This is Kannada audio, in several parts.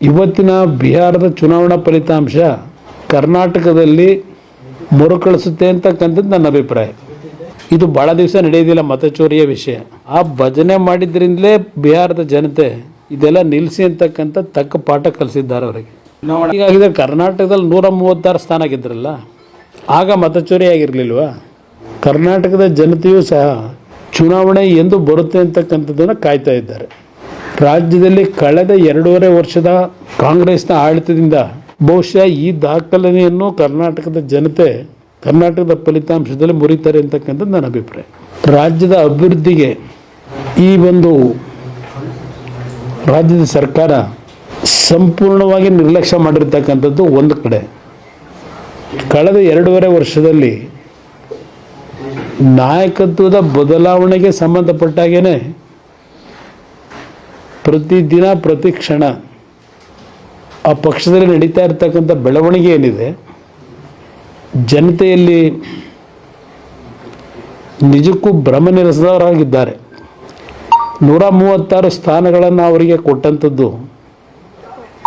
ಇವತ್ತಿನ ಬಿಹಾರದ ಚುನಾವಣಾ ಫಲಿತಾಂಶ ಕರ್ನಾಟಕದಲ್ಲಿ ಮರುಕಳಿಸುತ್ತೆ ಅಂತಕ್ಕಂಥದ್ದು ನನ್ನ ಅಭಿಪ್ರಾಯ. ಇದು ಭಾಳ ದಿವಸ ನಡೆಯೋದಿಲ್ಲ ಮತಚೋರಿಯ ವಿಷಯ. ಆ ಭಜನೆ ಮಾಡಿದ್ರಿಂದಲೇ ಬಿಹಾರದ ಜನತೆ ಇದೆಲ್ಲ ನಿಲ್ಲಿಸಿ ಅಂತಕ್ಕಂಥ ತಕ್ಕ ಪಾಠ ಕಲಿಸಿದ್ದಾರೆ ಅವರಿಗೆ. ಹೀಗಾಗಿದೆ ಕರ್ನಾಟಕದಲ್ಲಿ ನೂರ ಮೂವತ್ತಾರು ಸ್ಥಾನ ಆಗಿದ್ರಲ್ಲ ಆಗ ಮತಚೋರಿ ಆಗಿರಲಿಲ್ವಾ? ಕರ್ನಾಟಕದ ಜನತೆಯೂ ಸಹ ಚುನಾವಣೆ ಎಂದು ಬರುತ್ತೆ ಅಂತಕ್ಕಂಥದ್ದನ್ನು ಕಾಯ್ತಾ ಇದ್ದಾರೆ. ರಾಜ್ಯದಲ್ಲಿ ಕಳೆದ ಎರಡೂವರೆ ವರ್ಷದ ಕಾಂಗ್ರೆಸ್ನ ಆಡಳಿತದಿಂದ ಬಹುಶಃ ಈ ದಾಖಲೆಯನ್ನು ಕರ್ನಾಟಕದ ಜನತೆ, ಕರ್ನಾಟಕದ ಫಲಿತಾಂಶದಲ್ಲಿ ಮುರಿತಾರೆ ಅಂತಕ್ಕಂಥದ್ದು ನನ್ನ ಅಭಿಪ್ರಾಯ. ರಾಜ್ಯದ ಅಭಿವೃದ್ಧಿಗೆ ಈ ಒಂದು ರಾಜ್ಯದ ಸರ್ಕಾರ ಸಂಪೂರ್ಣವಾಗಿ ನಿರ್ಲಕ್ಷ್ಯ ಮಾಡಿರ್ತಕ್ಕಂಥದ್ದು ಒಂದು ಕಡೆ. ಕಳೆದ ಎರಡೂವರೆ ವರ್ಷದಲ್ಲಿ ನಾಯಕತ್ವದ ಬದಲಾವಣೆಗೆ ಸಂಬಂಧಪಟ್ಟಾಗೇನೆ ಪ್ರತಿದಿನ, ಪ್ರತಿ ಕ್ಷಣ ಆ ಪಕ್ಷದಲ್ಲಿ ನಡೀತಾ ಇರ್ತಕ್ಕಂಥ ಬೆಳವಣಿಗೆ ಏನಿದೆ? ಜನತೆಯಲ್ಲಿ ನಿಜಕ್ಕೂ ಭ್ರಮ ನಿರಸದವರಾಗಿದ್ದಾರೆ ನೂರ ಮೂವತ್ತಾರು ಸ್ಥಾನಗಳನ್ನು ಅವರಿಗೆ ಕೊಟ್ಟಂಥದ್ದು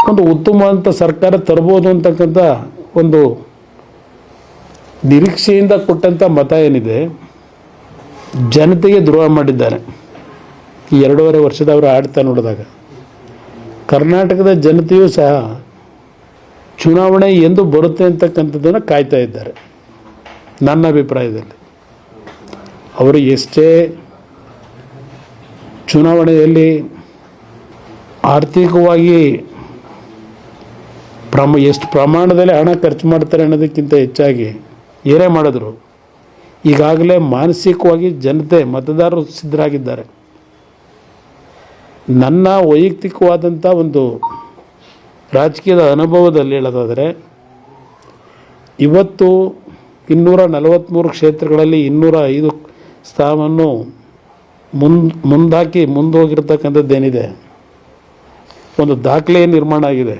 ಒಂದು ಉತ್ತಮವಾದಂಥ ಸರ್ಕಾರ ತರ್ಬೋದು ಅಂತಕ್ಕಂಥ ಒಂದು ನಿರೀಕ್ಷೆಯಿಂದ ಕೊಟ್ಟಂಥ ಮತ ಏನಿದೆ? ಜನತೆಗೆ ದ್ರೋಹ ಮಾಡಿದ್ದಾರೆ. ಈ ಎರಡೂವರೆ ವರ್ಷದವರು ಆಡ್ತಾ ನೋಡಿದಾಗ ಕರ್ನಾಟಕದ ಜನತೆಯೂ ಸಹ ಚುನಾವಣೆ ಎಂದು ಬರುತ್ತೆ ಅಂತಕ್ಕಂಥದ್ದನ್ನು ಕಾಯ್ತಾ ಇದ್ದಾರೆ, ನನ್ನ ಅಭಿಪ್ರಾಯದಲ್ಲಿ. ಅವರು ಎಷ್ಟೇ ಚುನಾವಣೆಯಲ್ಲಿ ಆರ್ಥಿಕವಾಗಿ ಪ್ರಮ, ಎಷ್ಟು ಪ್ರಮಾಣದಲ್ಲಿ ಹಣ ಖರ್ಚು ಮಾಡ್ತಾರೆ ಅನ್ನೋದಕ್ಕಿಂತ ಹೆಚ್ಚಾಗಿ ಏನೇ ಮಾಡಿದ್ರು, ಈಗಾಗಲೇ ಮಾನಸಿಕವಾಗಿ ಜನತೆ ಮತದಾರರು ಸಿದ್ಧರಾಗಿದ್ದಾರೆ. ನನ್ನ ವೈಯಕ್ತಿಕವಾದಂಥ ಒಂದು ರಾಜಕೀಯದ ಅನುಭವದಲ್ಲಿ ಹೇಳೋದಾದರೆ, ಇವತ್ತು ಇನ್ನೂರ ನಲವತ್ತ್ಮೂರು ಕ್ಷೇತ್ರಗಳಲ್ಲಿ ಇನ್ನೂರ ಐದು ಸ್ಥಾನವನ್ನು ಮುಂದ್ ಮುಂದಾಕಿ ಮುಂದೋಗಿರ್ತಕ್ಕಂಥದ್ದೇನಿದೆ, ಒಂದು ದಾಖಲೆ ನಿರ್ಮಾಣ ಆಗಿದೆ.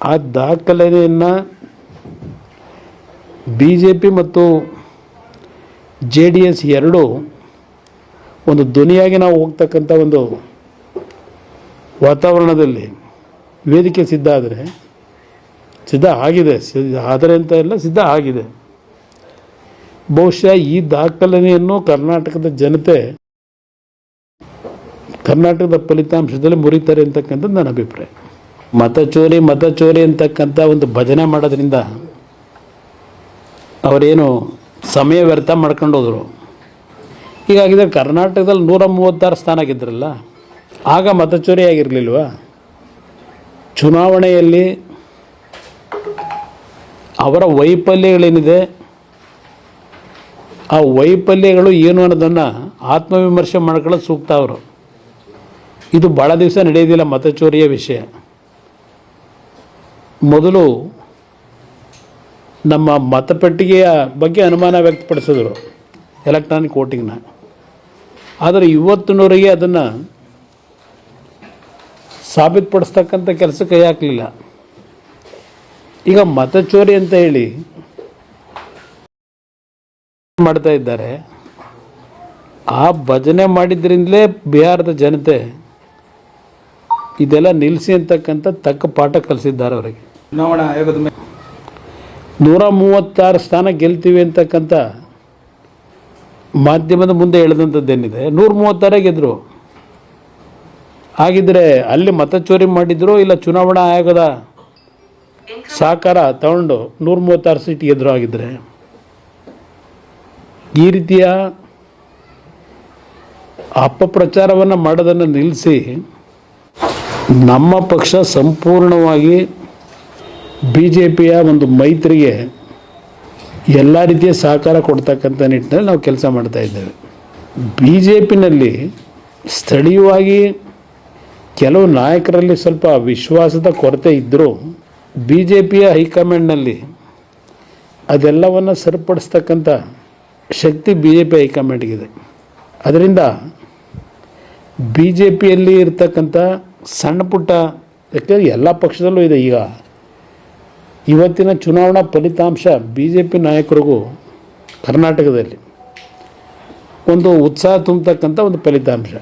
ಆ ದಾಖಲೆಯನ್ನು ಬಿ ಜೆ ಪಿ ಮತ್ತು ಜೆ ಡಿ ಎಸ್ ಎರಡೂ ಒಂದು ಧ್ವನಿಯಾಗಿ ನಾವು ಹೋಗ್ತಕ್ಕಂಥ ಒಂದು ವಾತಾವರಣದಲ್ಲಿ ವೇದಿಕೆ ಸಿದ್ಧ ಆದರೆ, ಸಿದ್ಧ ಆಗಿದೆ, ಸಿದ್ಧ ಆದರೆ ಅಂತ ಎಲ್ಲ ಸಿದ್ಧ ಆಗಿದೆ. ಬಹುಶಃ ಈ ದಾಖಲೆಯನ್ನು ಕರ್ನಾಟಕದ ಜನತೆ ಕರ್ನಾಟಕದ ಫಲಿತಾಂಶದಲ್ಲಿ ಮುರಿತಾರೆ ಅಂತಕ್ಕಂಥದ್ದು ನನ್ನ ಅಭಿಪ್ರಾಯ. ಮತ ಚೋರಿ ಮತ ಚೋರಿ ಅಂತಕ್ಕಂಥ ಒಂದು ಭಜನೆ ಮಾಡೋದ್ರಿಂದ ಅವರೇನು ಸಮಯ ವ್ಯರ್ಥ ಮಾಡ್ಕೊಂಡು ಹೋದರು. ಹೀಗಾಗಿದ್ರೆ ಕರ್ನಾಟಕದಲ್ಲಿ ನೂರ ಮೂವತ್ತಾರು ಸ್ಥಾನ ಆಗಿದ್ರಲ್ಲ ಆಗ ಮತಚೋರಿ ಆಗಿರಲಿಲ್ವಾ ಚುನಾವಣೆಯಲ್ಲಿ ಅವರ ವೈಫಲ್ಯಗಳೇನಿದೆ? ಆ ವೈಫಲ್ಯಗಳು ಏನು ಅನ್ನೋದನ್ನು ಆತ್ಮವಿಮರ್ಶೆ ಮಾಡ್ಕೊಳ್ಳೋದು ಸೂಕ್ತ ಅವರು. ಇದು ಭಾಳ ದಿವಸ ನಡೆಯೋದಿಲ್ಲ ಮತಚೋರಿಯ ವಿಷಯ. ಮೊದಲು ನಮ್ಮ ಮತಪೆಟ್ಟಿಗೆಯ ಬಗ್ಗೆ ಅನುಮಾನ ವ್ಯಕ್ತಪಡಿಸಿದ್ರು ಎಲೆಕ್ಟ್ರಾನಿಕ್ ವೋಟಿಂಗ್ನ. ಆದರೆ ಇವತ್ತಿನವರಿಗೆ ಅದನ್ನು ಸಾಬೀತುಪಡಿಸ್ತಕ್ಕಂಥ ಕೆಲಸ ಕೈ ಹಾಕಲಿಲ್ಲ. ಈಗ ಮತಚೋರಿ ಅಂತ ಹೇಳಿ ಮಾಡ್ತಾ ಇದ್ದಾರೆ. ಆ ಭಜನೆ ಮಾಡಿದ್ರಿಂದಲೇ ಬಿಹಾರದ ಜನತೆ ಇದೆಲ್ಲ ನಿಲ್ಲಿಸಿ ಅಂತಕ್ಕಂಥ ತಕ್ಕ ಪಾಠ ಕಲಿಸಿದ್ದಾರೆ ಅವರಿಗೆ. ಚುನಾವಣಾ ಆಯೋಗದ ಮೇಲೆ ನೂರ ಮೂವತ್ತಾರು ಸ್ಥಾನ ಗೆಲ್ತೀವಿ ಅಂತಕ್ಕಂಥ ಮಾಧ್ಯಮದ ಮುಂದೆ ಹೇಳಿದಂಥದ್ದೇನಿದೆ. ನೂರ ಮೂವತ್ತಾರೇ ಗೆದ್ರು. ಹಾಗಿದ್ರೆ ಅಲ್ಲಿ ಮತಚೋರಿ ಮಾಡಿದ್ರು ಇಲ್ಲ ಚುನಾವಣಾ ಆಯೋಗದ ಸಹಕಾರ ತಗೊಂಡು ನೂರ ಮೂವತ್ತಾರು ಸೀಟ್ ಗೆದ್ರು ಆಗಿದ್ರೆ? ಈ ರೀತಿಯ ಅಪಪ್ರಚಾರವನ್ನು ಮಾಡೋದನ್ನು ನಿಲ್ಲಿಸಿ ನಮ್ಮ ಪಕ್ಷ ಸಂಪೂರ್ಣವಾಗಿ ಬಿ ಜೆ ಪಿಯ ಒಂದು ಮೈತ್ರಿಗೆ ಎಲ್ಲ ರೀತಿಯ ಸಹಕಾರ ಕೊಡ್ತಕ್ಕಂಥ ನಿಟ್ಟಿನಲ್ಲಿ ನಾವು ಕೆಲಸ ಮಾಡ್ತಾ ಇದ್ದೇವೆ. ಬಿ ಜೆ ಪಿನಲ್ಲಿ ಸ್ಥಳೀಯವಾಗಿ ಕೆಲವು ನಾಯಕರಲ್ಲಿ ಸ್ವಲ್ಪ ವಿಶ್ವಾಸದ ಕೊರತೆ ಇದ್ದರೂ ಬಿ ಜೆ ಪಿಯ ಹೈಕಮಾಂಡ್ನಲ್ಲಿ ಅದೆಲ್ಲವನ್ನು ಸರಿಪಡಿಸ್ತಕ್ಕಂಥ ಶಕ್ತಿ ಬಿ ಜೆ ಪಿ ಹೈಕಮಾಂಡ್ಗಿದೆ. ಅದರಿಂದ ಬಿ ಜೆ ಪಿಯಲ್ಲಿ ಇರ್ತಕ್ಕಂಥ ಸಣ್ಣ ಪುಟ್ಟ, ಯಾಕೆಂದರೆ ಎಲ್ಲ ಪಕ್ಷದಲ್ಲೂ ಇದೆ ಈಗ. ಇವತ್ತಿನ ಚುನಾವಣಾ ಫಲಿತಾಂಶ ಬಿ ಜೆ ಪಿ ನಾಯಕರಿಗೂ ಕರ್ನಾಟಕದಲ್ಲಿ ಒಂದು ಉತ್ಸಾಹ ತುಂಬತಕ್ಕಂಥ ಒಂದು ಫಲಿತಾಂಶ.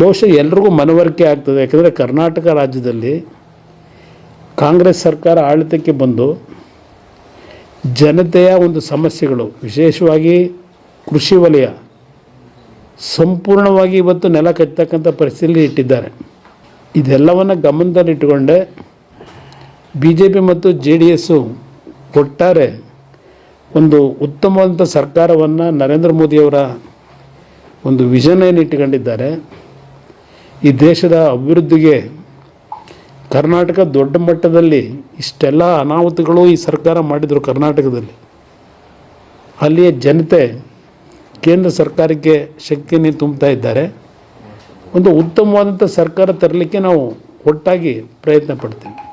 ಬಹುಶಃ ಎಲ್ರಿಗೂ ಮನವರಿಕೆ ಆಗ್ತದೆ. ಯಾಕಂದರೆ ಕರ್ನಾಟಕ ರಾಜ್ಯದಲ್ಲಿ ಕಾಂಗ್ರೆಸ್ ಸರ್ಕಾರ ಆಡಳಿತಕ್ಕೆ ಬಂದು ಜನತೆಯ ಒಂದು ಸಮಸ್ಯೆಗಳು, ವಿಶೇಷವಾಗಿ ಕೃಷಿ ವಲಯ, ಸಂಪೂರ್ಣವಾಗಿ ಇವತ್ತು ನೆಲ ಕಚ್ಚತಕ್ಕಂಥ ಪರಿಸ್ಥಿತಿಯಲ್ಲಿ ಇಟ್ಟಿದ್ದಾರೆ. ಇದೆಲ್ಲವನ್ನು ಗಮನದಲ್ಲಿಟ್ಟುಕೊಂಡೆ ಬಿ ಜೆ ಪಿ ಮತ್ತು ಜೆ ಡಿ ಎಸ್ಸು ಒಟ್ಟಾರೆ ಒಂದು ಉತ್ತಮವಾದಂಥ ಸರ್ಕಾರವನ್ನು ನರೇಂದ್ರ ಮೋದಿಯವರ ಒಂದು ವಿಷನ್ ಏನು ಇಟ್ಟುಕೊಂಡಿದ್ದಾರೆ. ಈ ದೇಶದ ಅಭಿವೃದ್ಧಿಗೆ ಕರ್ನಾಟಕ ದೊಡ್ಡ ಮಟ್ಟದಲ್ಲಿ ಇಷ್ಟೆಲ್ಲ ಅನಾಹುತಗಳು ಈ ಸರ್ಕಾರ ಮಾಡಿದರು ಕರ್ನಾಟಕದಲ್ಲಿ. ಅಲ್ಲಿಯ ಜನತೆ ಕೇಂದ್ರ ಸರ್ಕಾರಕ್ಕೆ ಶಕ್ತಿಯನ್ನು ತುಂಬುತ್ತಾ ಇದ್ದಾರೆ. ಒಂದು ಉತ್ತಮವಾದಂಥ ಸರ್ಕಾರ ತರಲಿಕ್ಕೆ ನಾವು ಒಟ್ಟಾಗಿ ಪ್ರಯತ್ನ ಪಡ್ತೇವೆ.